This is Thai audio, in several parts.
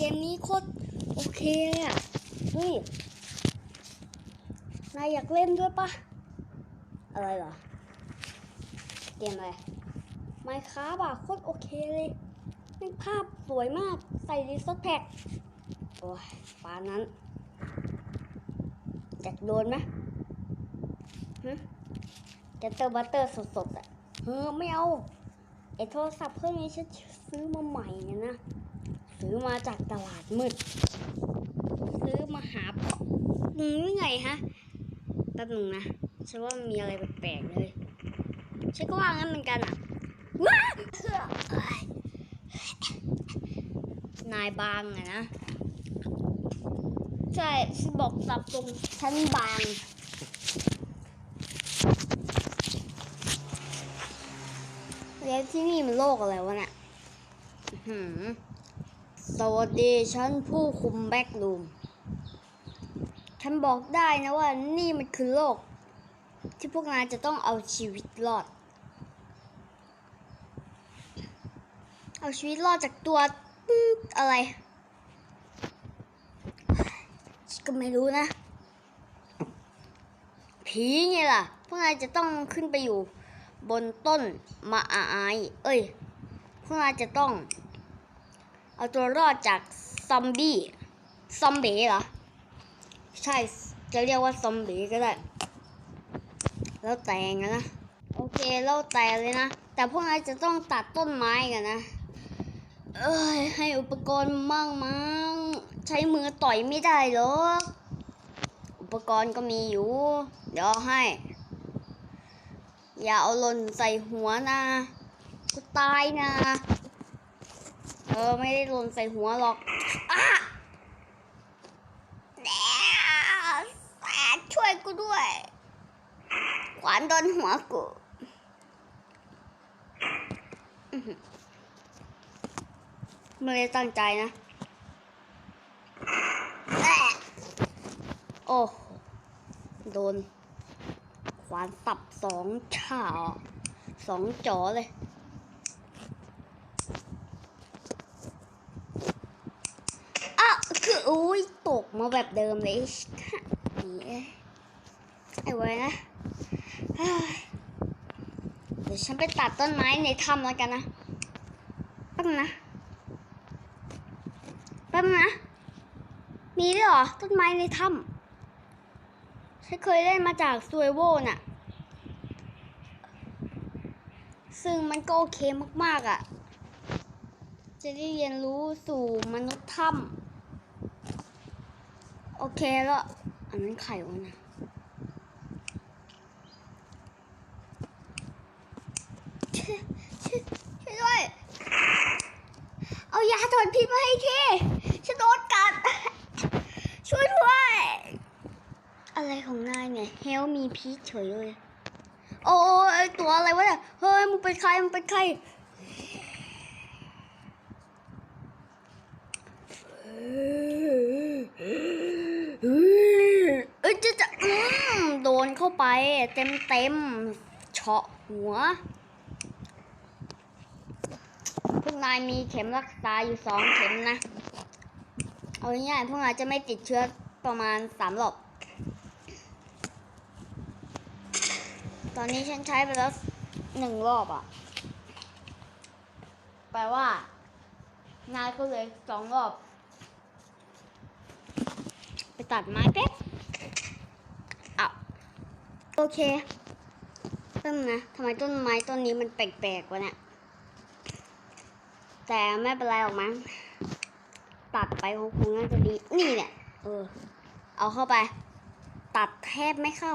เกมนี้โคตรโอเคเลยอะเฮ้ยนายอยากเล่นด้วยปะอะไรเหรอ เกมอะไรไมค์ค a f t อะโคตรโอเคเลยแม่ภาพสวยมากใส่รีสอร์แพ็กโอ้ยปานนั้นอยากโดนไหมฮึจะเตอร์บัตเตอร์สดๆอะเฮ้อไม่เอาไอโทรศัพท์เครื่องนี้ฉันซื้อมาใหม่นะ ซื้อมาจากตลาดมืด ซื้อมาหาหนึ่งยังไงฮะแป๊บหนึ่งนะฉันว่ามันมีอะไรแปลกๆเลยฉันก็ว่างั้นเหมือนกันอะว้านายบางอะนะ ใช่ฉันบอกสับตรงฉันบางแล้วที่นี่มันโลกอะไรวะเนี่ย สวัสดีฉันผู้คุมแบ็กรูม ฉันบอกได้นะว่านี่มันคือโลก ที่พวกนายจะต้องเอาชีวิตรอด เอาชีวิตรอดจากตัวอะไร ก็ไม่รู้นะ ผีไงล่ะ พวกนายจะต้องขึ้นไปอยู่บนต้นมะอาย เอ้ย พวกนายจะต้อง เอาตัวรอดจากซอมบี้ ซอมบี้เหรอ ใช่ จะเรียกว่าซอมบี้ก็ได้ แล้วแต่งนะ โอเคแล้วแต่เลยนะ แต่พวกนายจะต้องตัดต้นไม้กันนะ เอ้ย ให้อุปกรณ์มั่งมั้ง ใช้มือต่อยไม่ได้หรอกอุปกรณ์ก็มีอยู่ เดี๋ยวให้ อย่าเอาหล่นใส่หัวนะกูตายนะ ออไม่ได้หล่นใส่หัวหรอกอะแสช่วยกูด้วย ขวานโดนหัวกูไม่ได้ตั้งใจนะ โอ้โดน ขวานสับสองฉาสองจอเลย อะคื อุ้ยตกมาแบบเดิมเลยนี่ไอ้ไว้นะเดี๋ยวฉันไปตัดต้นไม้ในถ้ำแล้วกันนะแป๊บนะแป๊บนะ มีด้วยเหรอ ต้นไม้ในถ้ำฉันเคยเล่นมาจากซูเอโวน่ะ ซึ่งมันก็โอเคมากๆอะ จะได้เรียนรู้สู่มนุษย์ถ้ำ โอเคแล้วอันนั้นไข่วะนะช่วยช่วยช่วยด้วย เอายาถอนพิษมาให้ทีฉันโดนกัด ช่วยด้วย อะไรของนายเนี่ยเฮลมีพีชเฉยเลย โอ้ยตัวอะไรวะเนี่ย เฮ้ยมึงเป็นใครมึงเป็นใคร เอ้ยจะจะอืมโดนเข้า ไปเต็มเต็มๆเฉาะหัว พวกนายมีเข็มรักษาอยู่สองเข็มนะ เอาง่ายๆพวกนายจะไม่ติดเชื้อประมาณสามรอบตอนนี้ฉันใช้ไปแล้วหนึ่งรอบอะ แปลว่า นายก็เลยสองรอบ ไปตัดไม้แป๊บ โอเคต้นนะทำไมต้นไม้ต้นนี้มันแปลกๆวะเนี่ยแต่ไม่เป็นไรหรอกมั้งตัดไปคงคงน่าจะดีนี่เนี่ยเออ เอาเข้าไป ตัดแทบไม่เข้า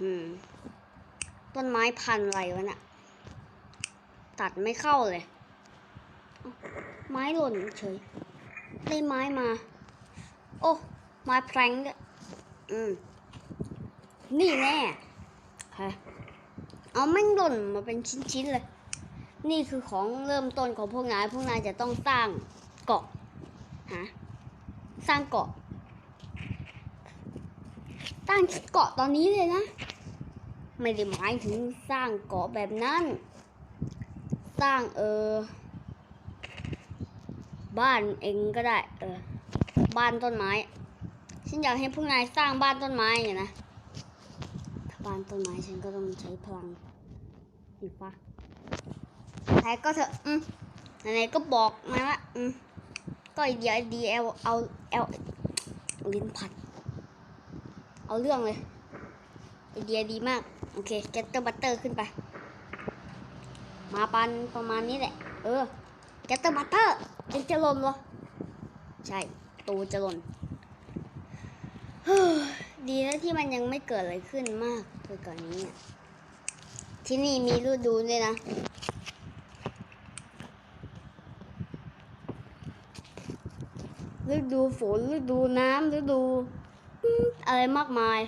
อืมต้นไม้พันอะไรวะเนี่ยตัดไม่เข้าเลย ไม้หล่นเฉยได้ไม้มา โอ้ ไม้แพรงด้วยอืม นี่แน่ฮะเอาแม่งหล่นมาเป็นชิ้นๆเลย นี่คือของเริ่มต้นของพวกนาย พวกนายจะต้องสร้างเกาะฮะสร้างเกาะตั้างเกาะตอนนี้เลยนะ ไม่ได้หมายถึงสร้างเกาะแบบนั้น สร้างเออ บ้านเองก็ได้ เออ บ้านต้นไม้ ฉันอยากให้พวกนายสร้างบ้านต้นไม้อย่างนะ บานต้นไม้ฉันก็ต้องใช้พลังสีฟ้าใครก็เถอะอืมไหนๆก็บอกมาละอืมก็ไอเดียดีเอลเอาเอลลิ้นผัด เอาเรื่องเลยไอเดียดีมาก โอเคเกตเตอร์บัตเตอร์ขึ้นไป มาปันประมาณนี้แหละ เออเกตเตอร์บัตเตอร์จะหล่นเหรอ ใช่ตูจะหล่นเฮ้ ดีนะที่มันยังไม่เกิดอะไรขึ้นมากไปก่อนนี้ ที่นี่มีฤดูด้วยนะ ฤดูฝนฤดูน้ำฤดูอืมอะไรมากมาย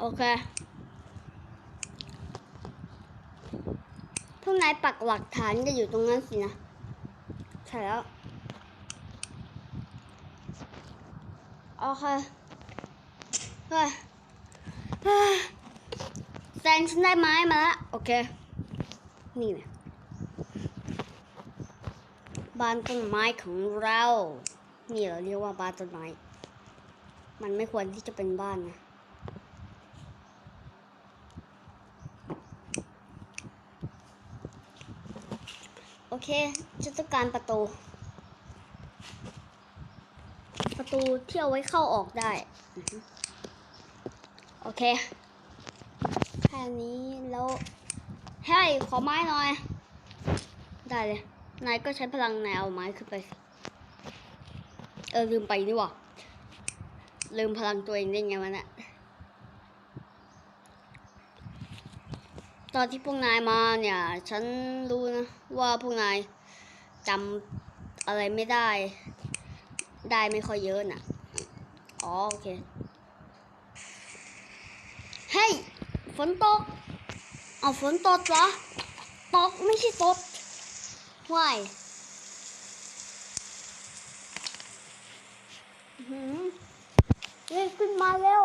โอเคพวกนายปักหลักฐานจะอยู่ตรงนั้นสินะ ใช่แล้วโอเคเฮ้ยแซงฉันได้ไม้มาแล้วโอเค นี่นะบ้านต้นไม้ของเรา นี่เราเรียกว่าบ้านต้นไม้ มันไม่ควรที่จะเป็นบ้านนะ โอเค ฉันต้องการประตู ประตูที่เอาไว้เข้าออกได้ โอเค แค่นี้แล้วเฮ้ยขอไม้หน่อย ได้เลย นายก็ใช้พลังนายเอาไม้ขึ้นไป เออลืมไปนี่ว่าลืมพลังตัวเองได้ไงวะเนี่ย ตอนที่พวกนายมาเนี่ย ฉันรู้นะ ว่าพวกนายจำอะไรไม่ได้ ได้ไม่ค่อยเยอะน่ะ อ๋อ โอเค เฮ้ย ฝนตก เอาฝนตกเหรอ ตกไม่ใช่ตกว่ายอื้ยขึ้นมาเร็ว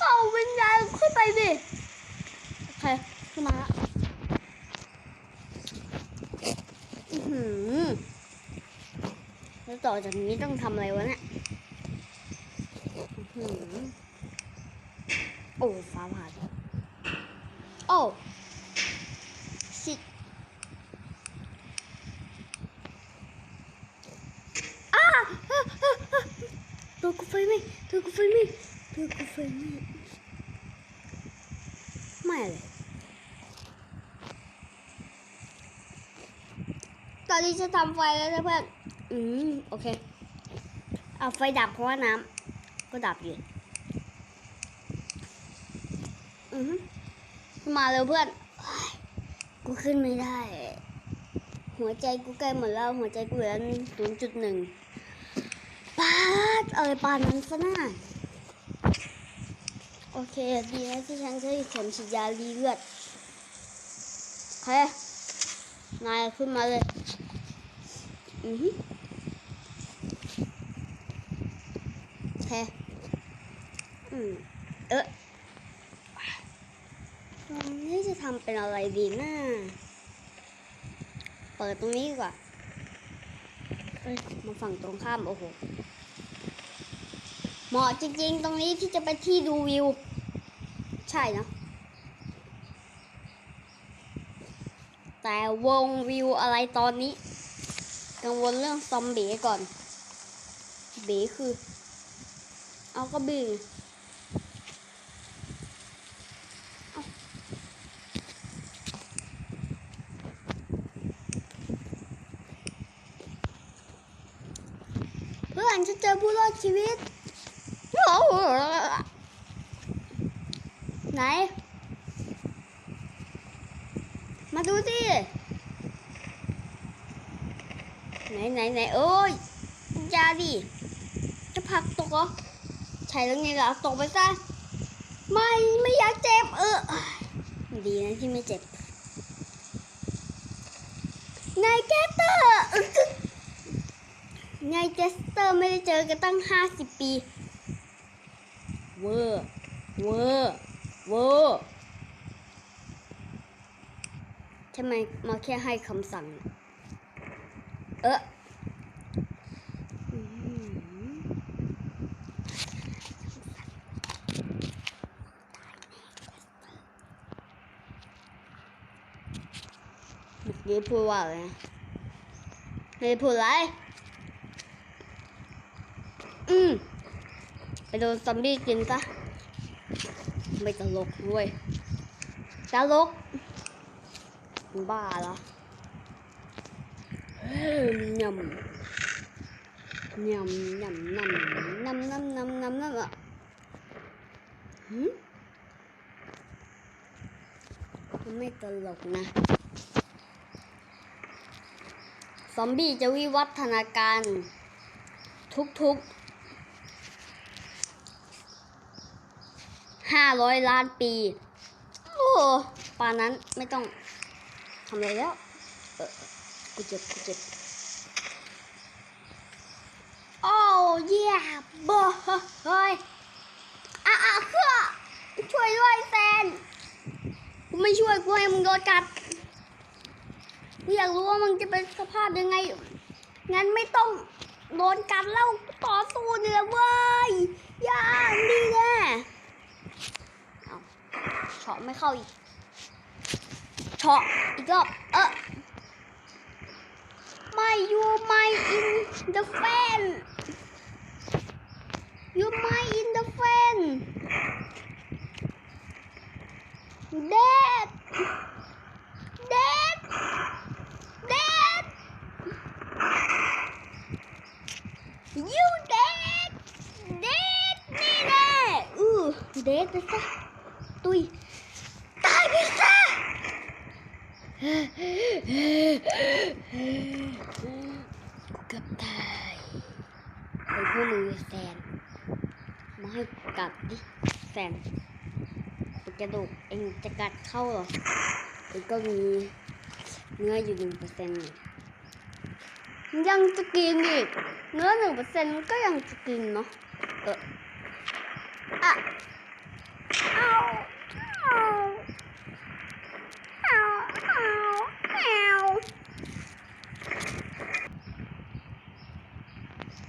เอาวิญญาณขึ้นไปดิโอเค ขึ้นมาละอื้อหือแล้วต่อจากนี้ต้องทำอะไรวะเนี่ยอือหือโอ้ฟ้าผ่าโอ้ชิอ้าอะตัวกูไฟไหมตัวกูไฟไหมตัวกูไฟไหมไม่เลย ตอ นี้จะทำไฟแล้วนะเพื่อน อืมโอเค เอาไฟดับเพราะว่าน้ำก็ดับอยู่ อือฮึมาเร็วเพื่อน กูขึ้นไม่ได้ หัวใจกูใกล้หมดแล้ว หัวใจกูเหลือศูนย์จุดหนึ่งปาดเอะไรปานนั้นซะหน่าโอเค ดีนะที่ฉันใช้เข็มฉีดยารีเลือดเฮ้นายขึ้นมาเลย อือฮึโอเคอืมเออตรงนี้จะทำเป็นอะไรดีนะ เปิดตรงนี้ดีกว่าเอ้ยมาฝั่งตรงข้าม โอ้โห เหมาะจริง ๆ ตรงนี้ที่จะไปที่ดูวิว ใช่เนอะแต่วงวิวอะไรตอนนี้ กังวลเรื่องซอมบี้ก่อน เบคือ เอาก็บีเอเพื่อนฉันเจอผู้รอดชีวิตโอ้โหไหน มาดูสิ ไหนไหนไหนเอ้ยอยาดิ จะผักตกเหรอใช่แล้วไงล่ะตกไปซะไม่ไม่อยากเจ็บ เออ ดีนะที่ไม่เจ็บนายแกสเตอร์นายแกสเตอร์ไม่ได้เจอกันตั้งห้าสิบปี เวอร์ เวอร์ เวอร์ใช่ไมมาแค่ให้คำสั่งเอ ออืมเมื่อกี้พูดว่าอะไรนะไม่ได้พูดอะไร อืมไปโดนซอมบี้กินซะไม่ตลกด้วยตลกบ้าเหรอ เฮ้ยยำยำยำนำนำนำนำนำนำอะหืมมันไม่ตลกนะซอมบี้จะวิวัฒนาการ ทุกๆห้าร้อยล้านปี โอ้ป่านนั้นไม่ต้องทำอะไรแล้ว กูเจ็บกูเจ็บโอ้เย่บอเฮ้ยอะอะเพื่อช่วยด้วยแซนกูไม่ช่วยกูให้มึงโดนกัดกูอยากรู้ว่ามึงจะเป็นสภาพยังไง งั้นไม่ต้องโดนกัดแล้วต่อสู้เนี่ยเว้ยย่าดีแน่เอาเฉาะไม่เข้าอีกเฉาะอีกรอบเออ ไม่ยูไม่อินเดอะแฟนยูไม่อินเดอะแฟน เกือเดดไปซะตุยตายไปซะกูเกือบตายไอ้พวกมึงแซน มาให้กัดดิแซนเป็นกระดูกเองจะกัดเข้าหรอเองก็มีเนื้ออยู่หนึ่งเปอร์เซ็นต์ยังจะกินอีกเนื้อหนึ่งเปอร์เซ็นต์ก็ยังจะกินเนาะ